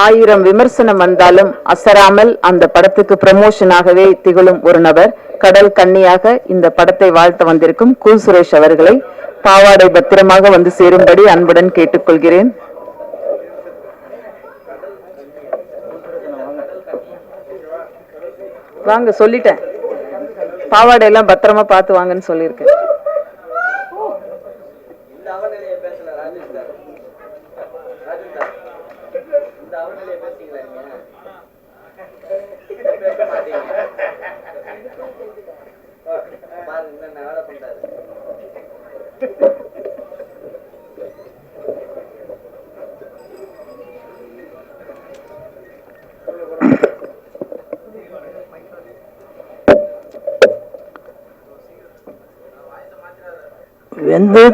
ஆயிரம் விமர்சனம் வந்தாலும் அசராமல் அந்த படத்துக்கு ப்ரமோஷனாகவே திகழும் ஒரு நபர் கடல் கண்ணியாக இந்த படத்தை வாழ்த்த வந்திருக்கும் கு. சுரேஷ் அவர்களை பாவாடை பத்திரமாக வந்து சேரும்படி அன்புடன் கேட்டுக்கொள்கிறேன். வாங்க சொல்லிட்டேன். பாவாடை எல்லாம் பத்திரமா பார்த்து வாங்கன்னு சொல்லியிருக்கேன். இந்த அவநிலையை பேசல நீங்க பேச மாட்டீங்க. பாருங்க என்ன வேலை பண்றாரு வெந்து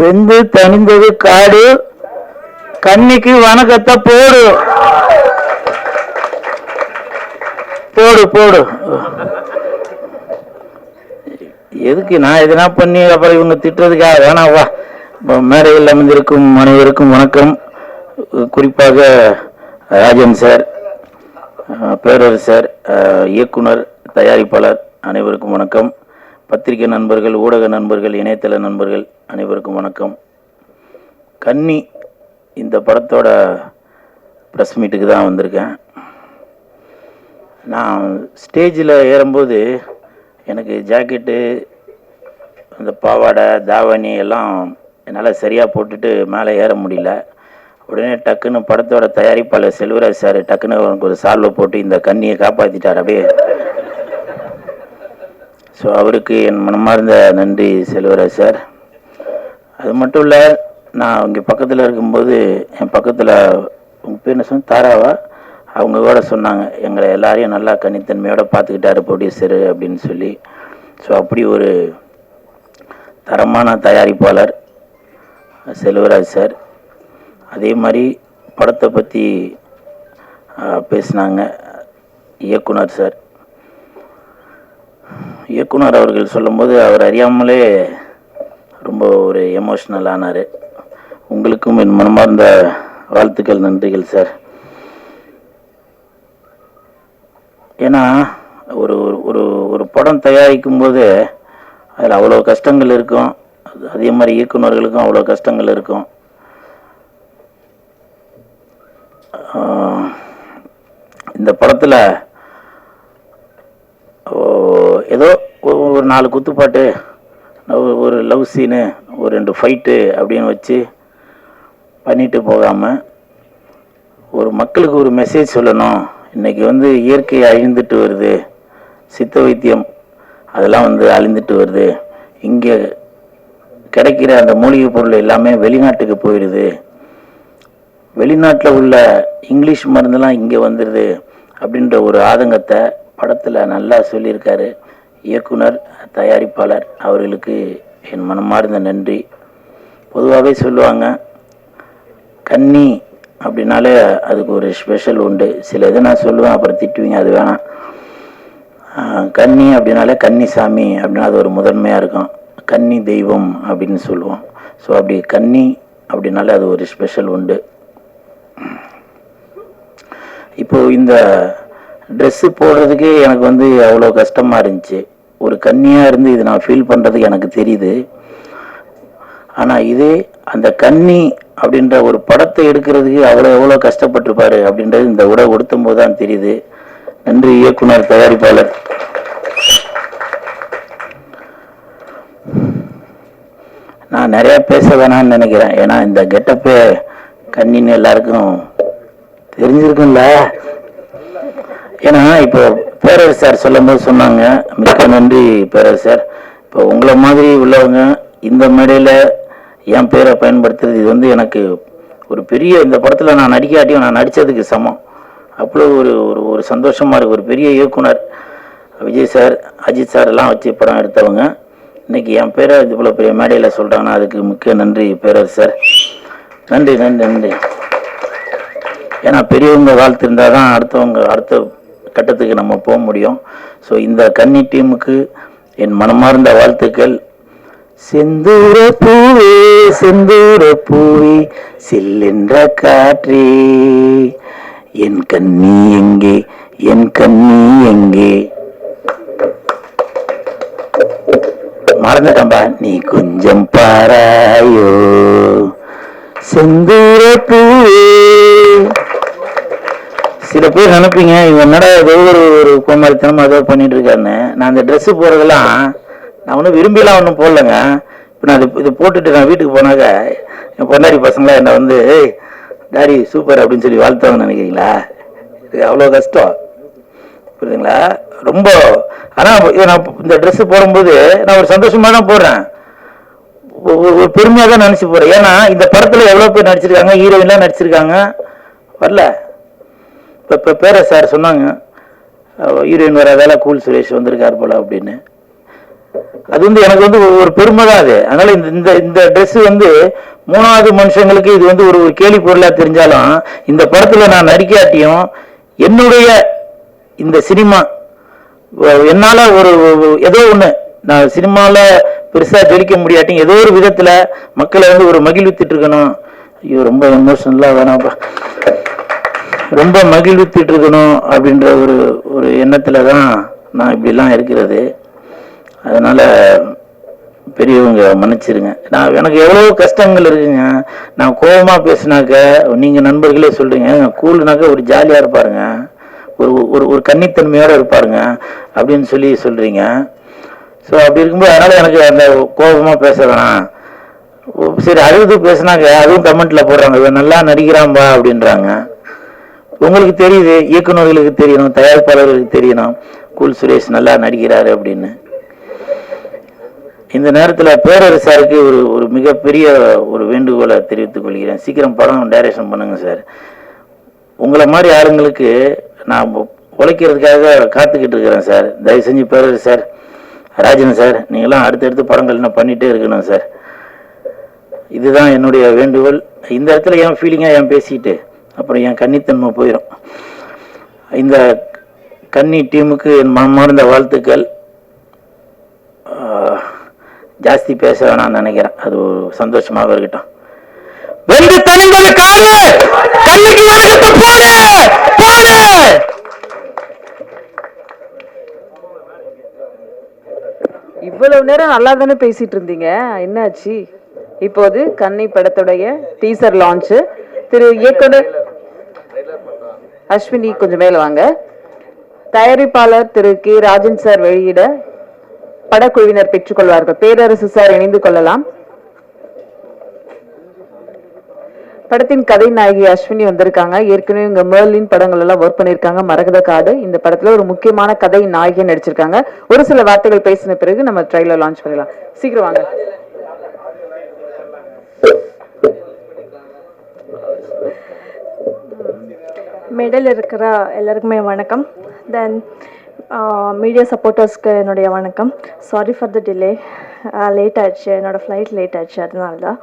வெந்து தனிந்தது காடு. கண்ணிக்கு வணக்கத்தை போடு. போடு போடு. எதுக்கு நான் எதனா பண்ணி அப்புறம் இவங்க திட்டுறதுக்காக வேணாம் வா. மேடையில் அமைந்திருக்கும் அனைவருக்கும் வணக்கம். குறிப்பாக ராஜன் சார் பேரர் பேரரசர் இயக்குனர் தயாரிப்பாளர் அனைவருக்கும் வணக்கம். பத்திரிகை நண்பர்கள் ஊடக நண்பர்கள் இணையதள நண்பர்கள் அனைவருக்கும் வணக்கம். கன்னி இந்த படத்தோட ப்ரெஸ் மீட்டுக்கு தான் வந்திருக்கேன். நான் ஸ்டேஜில் ஏறும்போது எனக்கு ஜாக்கெட்டு அந்த பாவாடை தாவணி எல்லாம் என்னால் சரியாக போட்டுட்டு மேலே ஏற முடியல. உடனே டக்குன்னு படத்தோட தயாரிப்பாளர் செல்வராஜ் சார் டக்குன்னு அவனுக்கு ஒரு சால்வை போட்டு இந்த கண்ணியை காப்பாற்றிட்டார் அப்படியே ஸோ அவருக்கு என் மனமார்ந்த நன்றி செல்வராஜ் சார். அது மட்டும் இல்லை நான் இங்கே பக்கத்தில் இருக்கும்போது என் பக்கத்தில் உங்கள் பேர் என்ன சொன்ன தாராவா? அவங்க கூட சொன்னாங்க எங்களை எல்லாரையும் நல்லா கனித்தன்மையோடு பார்த்துக்கிட்டாரு ப்ரொடியூசரு அப்படின்னு சொல்லி. ஸோ அப்படி ஒரு தரமான தயாரிப்பாளர் செல்வராஜ் சார். அதே மாதிரி படத்தை பற்றி பேசினாங்க இயக்குனர் சார். இயக்குனர் அவர்கள் சொல்லும்போது அவர் அறியாமலே ரொம்ப ஒரு எமோஷ்னல் ஆனார். உங்களுக்கும் என் மனமார்ந்த வாழ்த்துக்கள் நன்றிகள் சார் ஏன்னா ஒரு ஒரு- ஒரு ஒரு படம் தயாரிக்கும் போது அதில் அவ்வளோ கஷ்டங்கள் இருக்கும். அதே மாதிரி இயக்குனர்களுக்கும் அவ்வளோ கஷ்டங்கள் இருக்கும். இந்த படத்தில் ஏதோ ஒரு நாலு குத்துப்பாட்டு ஒரு- லவ் சீனு ஒரு ரெண்டு ஃபைட்டு அப்படின்னு வச்சு பண்ணிட்டு போகாமல் ஒரு மக்களுக்கு ஒரு மெசேஜ் சொல்லணும். இன்றைக்கி வந்து இயற்கை அழிந்துட்டு வருது. சித்த வைத்தியம் அதெல்லாம் வந்து அழிந்துட்டு வருது. இங்கே கிடைக்கிற அந்த மூலிகை பொருள் எல்லாமே வெளிநாட்டுக்கு போயிடுது. வெளிநாட்டில் உள்ள இங்கிலீஷ் மருந்தெல்லாம் இங்கே வந்துடுது அப்படின்ற ஒரு ஆதங்கத்தை படத்தில் நல்லா சொல்லியிருக்காரு. இயக்குனர் தயாரிப்பாளர். அவர்களுக்கு என் மனமார்ந்த நன்றி. பொதுவாகவே சொல்லுவாங்க கன்னி அப்படின்னாலே அதுக்கு ஒரு ஸ்பெஷல் உண்டு. சில இதை நான் சொல்லுவேன் அப்புறம் திட்டுவீங்க அது வேணாம். கன்னி அப்படின்னாலே கன்னிசாமி அப்படின்னா அது ஒரு முதன்மையாக இருக்கும். கன்னி தெய்வம் அப்படின்னு சொல்லுவோம். ஸோ அப்படி கன்னி அப்படின்னாலே அது ஒரு ஸ்பெஷல் உண்டு. இப்போது இந்த ட்ரெஸ்ஸு போடுறதுக்கே எனக்கு வந்து அவ்வளோ கஷ்டமாக இருந்துச்சு. ஒரு கன்னியாக இருந்து இது நான் ஃபீல் பண்ணுறது எனக்கு தெரியுது. ஆனால் இதே அந்த கன்னி அப்படின்ற ஒரு படத்தை எடுக்கிறதுக்கு அவ்வளோ எவ்வளோ கஷ்டப்பட்டிருப்பாரு அப்படின்றது இந்த உடை உடுத்தும் போது தான் தெரியுது. நன்றி இயக்குனர் தயாரிப்பாளர். நான் நிறைய பேச வேணாம்னு நினைக்கிறேன். ஏன்னா இந்த கெட்டப்பே கண்ணின்னு எல்லாருக்கும் தெரிஞ்சிருக்கும்ல. ஏன்னா இப்போ பேரர் சார் சொல்லும்போது சொன்னாங்க. மிக்க நன்றி பேரர் சார். இப்போ உங்களை மாதிரி உள்ளவங்க இந்த மேடையில் என் பேரை பயன்படுத்துறது இது வந்து எனக்கு ஒரு பெரிய இந்த படத்தில் நான் நடிக்காட்டியும் நான் நடித்ததுக்கு சமம். அவ்வளோ ஒரு ஒரு ஒரு சந்தோஷமாக இருக்கு. ஒரு பெரிய இயக்குனர் விஜய் சார் அஜித் சார் எல்லாம் வச்சு படம் எடுத்தவங்க. இன்னைக்கு என் பேரை இது போல பெரிய மேடையில் சொல்கிறாங்கன்னா அதுக்கு முக்கிய நன்றி பேரர் சார். நன்றி நன்றி நன்றி. ஏன்னா பெரியவங்க வாழ்த்து இருந்தால் தான் அடுத்தவங்க அடுத்த கட்டத்துக்கு நம்ம போக முடியும். ஸோ இந்த கன்னி டீமுக்கு என் மனமார்ந்த வாழ்த்துக்கள். செந்தூர பூவே செந்தூர பூவே சில்லென்ற காற்றே. என் கண்ணி எங்கே என் கண்ணி எங்கே? மறந்துட்டம்பா நீ கொஞ்சம் பாராயோ. செந்தூர பூவே. சில பேர் நினைப்பீங்க இவன் என்னடா ஏதோ ஒரு ஒரு கோமாளித்தனம் அதோ பண்ணிட்டு இருக்காருன்னு நான் அந்த ட்ரெஸ்ஸு போடுறதெல்லாம் நான் ஒன்றும் விரும்பிலாம் ஒன்றும் போடலங்க. இப்போ நான் இது போட்டுட்டு நான் வீட்டுக்கு போனாக்க என் பொண்டாடி பசங்களாம் என்னை வந்து டாடி சூப்பர் அப்படின்னு சொல்லி வாழ்த்தாங்கன்னு நினைக்கிறீங்களா? இது அவ்வளோ கஷ்டம். புரியுதுங்களா? ரொம்ப ஆனால் இதை நான் இந்த ட்ரெஸ்ஸு போடும்போது நான் ஒரு சந்தோஷமாக தான் போடுறேன். ஒரு பெருமையாக தான் நினச்சி போகிறேன் ஏன்னா இந்த படத்தில் எவ்வளோ பேர் நடிச்சிருக்காங்க ஹீரோயின்லாம் நடிச்சிருக்காங்க. வரல. இப்போ இப்போ பேர சார் சொன்னாங்க ஹீரோயின் வராதால கூல் சுரேஷ் வந்திருக்கார் போல அப்படின்னு. அது வந்து எனக்கு வந்து ஒரு- பெருமை தான் அது. அதனால இந்த இந்த இந்த ட்ரெஸ் வந்து மூணாவது மனுஷங்களுக்கு இது வந்து ஒரு ஒரு கேலி பொருளாக தெரிஞ்சாலும் இந்த படத்தில் நான் நடிக்காட்டியும் என்னுடைய இந்த சினிமா என்னால் ஒரு ஏதோ ஒன்று நான் சினிமாவில் பெருசாக ஜொலிக்க முடியாட்டியும் ஏதோ ஒரு விதத்தில் மக்களை வந்து ஒரு மகிழ்வித்துட்டு இருக்கணும். ஐயோ ரொம்ப எமோஷனலாக வேணாப்பா. ரொம்ப மகிழ்வித்துட்டு இருக்கணும் அப்படின்ற ஒரு ஒரு எண்ணத்துல தான் நான் இப்படிலாம் இருக்கிறது. அதனால பெரியவங்க மன்னிச்சிருங்க. நான் எனக்கு எவ்வளோ கஷ்டங்கள் இருக்குங்க. நான் கோபமாக பேசினாக்க நீங்கள் நண்பர்களே சொல்கிறீங்க கூல்னாக்க ஒரு ஜாலியாக இருப்பாருங்க. ஒரு ஒரு ஒரு கன்னித்தன்மையோடு இருப்பாருங்க அப்படின்னு சொல்லி சொல்கிறீங்க ஸோ அப்படி இருக்கும்போது அதனால் எனக்கு அந்த கோபமாக பேச வேணாம். ஓ, சரி அழுது பேசினாக்க அதுவும் கமெண்ட்டில் போடுறாங்க. இவன் நல்லா நடிக்கிறான்பா அப்படின்றாங்க. உங்களுக்கு தெரியுது இயக்குநர்களுக்கு தெரியணும் தயாரிப்பாளர்களுக்கு தெரியணும். கூல் சுரேஷ் நல்லா நடிக்கிறாரு அப்படின்னு. இந்த நேரத்தில் பேரரசாருக்கு ஒரு ஒரு மிகப்பெரிய ஒரு வேண்டுகோளை தெரிவித்துக் கொள்கிறேன். சீக்கிரம் படம் டைரக்ஷன் பண்ணுங்க சார் உங்களை மாதிரி ஆளுங்களுக்கு நான் உழைக்கிறதுக்காக காத்துக்கிட்டு இருக்கிறேன் சார் தயவு செஞ்சு பேரரசு சார் ராஜன் சார் நீங்களாம் அடுத்தடுத்து படங்கள் என்ன பண்ணிட்டே இருக்கணும் சார் இதுதான் என்னுடைய வேண்டுகோள். இந்த இடத்துல என் ஃபீலிங்காக என் பேசிக்கிட்டு அப்புறம் என் கன்னித்தன்மை போயிடும் இந்த கன்னி டீமுக்கு என் மனமார்ந்த வாழ்த்துக்கள். ஜாஸ்தி பேச வேணாம்னு நினைக்கிறேன். அது ஒரு சந்தோஷமாக இருக்கட்டும். வெந்து தனிந்தது காலு! கண்ணுக்கு வணக்கத்தை போடு! போடு! இவ்வளவு நேரம் நல்லா தானே பேசிட்டு இருந்தீங்க என்னாச்சு? இப்போது கன்னி படத்துடைய டீசர் லான்ச் திரு இயக்குனர் அஸ்வினி கொஞ்சம் மேலே வாங்க. தயாரிப்பாளர் திரு கே. ராஜன் சார் வெளியிட படக்குழுவினர் பெற்றுக்கொள்வார்கள் பேரரசு சார் இணைந்து கொள்ளலாம். படத்தின் கதை நாயகி அஸ்வினி வந்திருக்காங்க. ஏற்கனவே இவங்க மேர்லின் படங்கள் எல்லாம் ஒர்க் பண்ணிருக்காங்க. மரகத காடு. இந்த படத்துல ஒரு முக்கியமான கதை நாயகி நடிச்சிருக்காங்க. ஒரு சில வார்த்தைகள் பேசின பிறகு நம்ம ட்ரைலர் லான்ச் பண்ணலாம். சீக்கிரம் வாங்க. மெடல் இருக்கிற எல்லாருக்குமே வணக்கம். தென் மீடியா சப்போர்ட்டர்ஸ்க்கு என்னுடைய வணக்கம். Sorry for the delay late ஆயிடுச்சு. என்னோடய ஃப்ளைட் லேட் ஆயிடுச்சு. அதனால தான்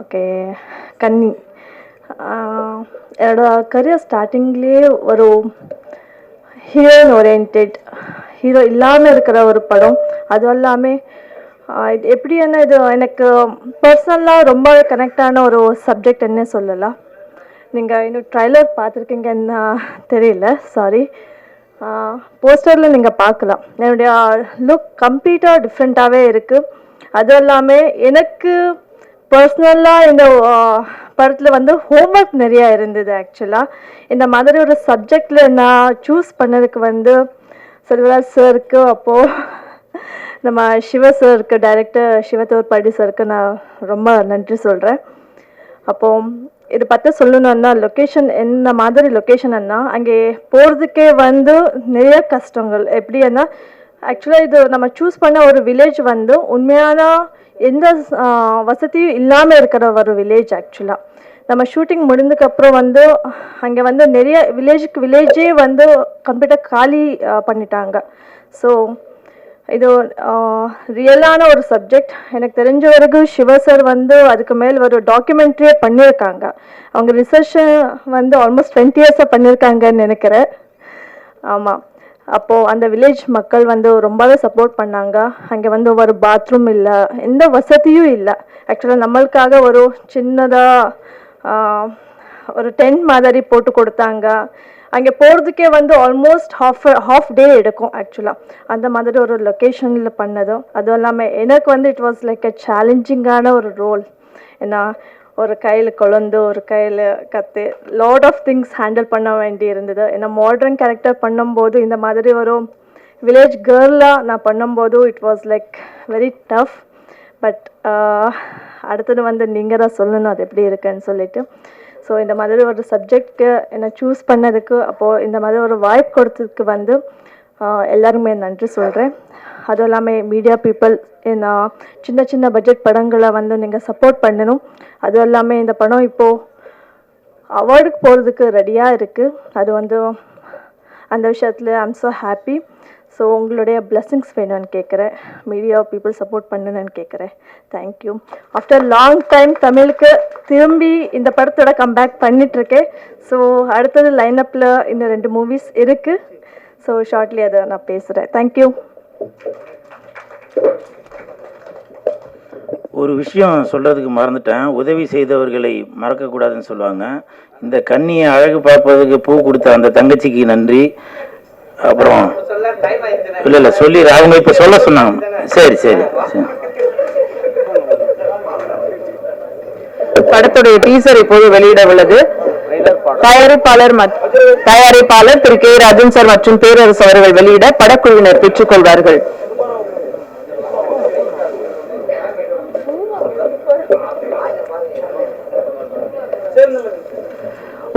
ஓகே கன்னி என்னோடய கரியர் ஸ்டார்டிங்லேயே ஒரு ஹீரோயின் ஓரியன்ட் ஹீரோ இல்லாமல் இருக்கிற ஒரு படம். அதுவும் இல்லாமல் uh, இது எப்படி என்ன இது எனக்கு பர்சனலாக ரொம்ப கனெக்டான ஒரு சப்ஜெக்ட் என்ன சொல்லலாம். நீங்கள் இன்னும் ட்ரைலர் பார்த்துருக்கீங்கன்னு தெரியல சாரி போஸ்டரில் நீங்கள் பார்க்கலாம். என்னுடைய லுக் கம்ப்ளீட்டாக டிஃப்ரெண்ட்டாகவே இருக்குது அதுவும் இல்லாமல் எனக்கு பர்சனலாக இந்த படத்தில் வந்து ஹோம்ஒர்க் நிறையா இருந்தது ஆக்சுவலாக இந்த மாதிரி ஒரு சப்ஜெக்டில் நான் சூஸ் பண்ணதுக்கு வந்து செல்வராஜ் சாருக்கு அப்போது நம்ம சிவ சாருக்கு டைரக்டர் சிவத்தூர் படி சாருக்கு நான் ரொம்ப நன்றி சொல்கிறேன் அப்போ இது பற்றி சொல்லணும்னா லொக்கேஷன் என்ன மாதிரி லொக்கேஷன்னா அங்கே போகிறதுக்கே வந்து நிறைய கஷ்டங்கள். எப்படின்னா ஆக்சுவலாக இது நம்ம சூஸ் பண்ண ஒரு வில்லேஜ் வந்து உண்மையான எந்த வசதியும் இல்லாமல் இருக்கிற ஒரு வில்லேஜ் ஆக்சுவலாக நம்ம ஷூட்டிங் முடிந்ததுக்கப்புறம் வந்து அங்கே வந்து நிறைய வில்லேஜுக்கு வில்லேஜே வந்து கம்ப்ளீட்டாக காலி பண்ணிட்டாங்க. ஸோ இது ரியலான ஒரு சப்ஜெக்ட் எனக்கு தெரிஞ்ச வரைக்கும் சிவ சார் வந்து அதுக்கு மேல் ஒரு டாக்குமெண்ட்ரியே பண்ணியிருக்காங்க. அவங்க ரிசர்ச் வந்து ஆல்மோஸ்ட் டுவெண்ட்டி இயர்ஸாக பண்ணியிருக்காங்கன்னு நினைக்கிறேன். ஆமாம் அப்போது அந்த வில்லேஜ் மக்கள் வந்து ரொம்பவே சப்போர்ட் பண்ணாங்க. அங்கே வந்து ஒரு பாத்ரூம் இல்லை. எந்த வசதியும் இல்லை. ஆக்சுவலாக நம்மளுக்காக ஒரு சின்னதாக ஒரு டென்ட் மாதிரி போட்டு கொடுத்தாங்க. அங்கே போகிறதுக்கே வந்து ஆல்மோஸ்ட் ஹாஃப் ஹாஃப் டே எடுக்கும் ஆக்சுவலாக அந்த மாதிரி ஒரு லொக்கேஷனில் பண்ணதும். அதுவும் இல்லாமல் எனக்கு வந்து இட் வாஸ் லைக் அ சேலஞ்சிங்கான ஒரு ரோல் ஏன்னா ஒரு கையில் குழந்து ஒரு கையில் கத்து லாட் ஆஃப் திங்ஸ் ஹேண்டில் பண்ண வேண்டி இருந்தது ஏன்னா மாடர்ன் கேரக்டர் பண்ணும்போது இந்த மாதிரி ஒரு வில்லேஜ் கேர்லாக நான் பண்ணும்போது it was like very tough but அடுத்தது வந்து நீங்கள் தான் சொல்லணும் அது எப்படி இருக்குன்னு சொல்லிட்டு. ஸோ இந்த மாதிரி ஒரு சப்ஜெக்ட்க்கு என்னை சூஸ் பண்ணதுக்கு அப்போது இந்த மாதிரி ஒரு வாய்ப்பு கொடுத்ததுக்கு வந்து எல்லாருமே நன்றி சொல்கிறேன் அதுவும் இல்லாமல் மீடியா பீப்புள் என்ன சின்ன சின்ன பட்ஜெட் படங்களை வந்து நீங்கள் சப்போர்ட் பண்ணணும். அதுவும் இல்லாமல் இந்த படம் இப்போது அவார்டுக்கு போகிறதுக்கு ரெடியாக இருக்குது அது வந்து அந்த விஷயத்தில் ஐம் ஸோ ஹாப்பி ஸோ உங்களுடைய blessings வேணும்னு கேட்குறேன் மீடியா பீப்புள் சப்போர்ட் பண்ணணும்னு கேட்குறேன் தேங்க்யூ ஆஃப்டர் லாங் டைம் தமிழுக்கு திரும்பி இந்த படத்தோட கம்பேக் பண்ணிகிட்ருக்கேன் ஸோ அடுத்தது லைனப்பில் இன்னும் ரெண்டு மூவிஸ் இருக்குது ஸோ ஷார்ட்லி அதை நான் பேசுகிறேன் தேங்க்யூ ஒரு விஷயம் சொல்கிறதுக்கு மறந்துட்டேன். உதவி செய்தவர்களை மறக்கக்கூடாதுன்னு சொல்லுவாங்க. இந்த கண்ணியை அழகு பார்ப்பதுக்கு பூ கொடுத்த அந்த தங்கச்சிக்கு நன்றி. அப்புறம் இல்ல இல்ல இல்லை இல்லை சொல்லி அவங்க இப்போ சொல்ல சொன்னாங்க. சரி சரி படத்துடைய டீசர் இப்போது வெளியிட உள்ளது தயாரிப்பாளர் தயாரிப்பாளர் திரு கே ராஜன் சார் மற்றும் பேரரசு அவர்கள் வெளியிட படக்குழுவினர் பெற்றுக்கொள்வார்கள்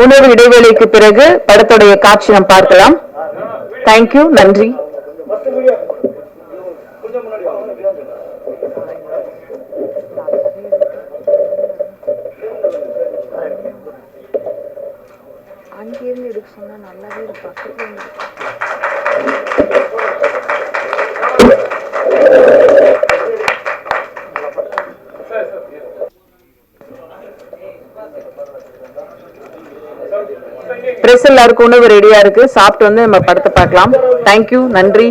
உணவு இடைவேளைக்கு பிறகு படத்துடைய காட்சி நாம் பார்க்கலாம். தேங்க்யூ நன்றி ட்ரெஸ் எல்லாருக்கும் உணவு ரெடியா இருக்கு. சாப்பிட்டு வந்து நம்ம படத்தை பார்க்கலாம். தேங்க்யூ நன்றி.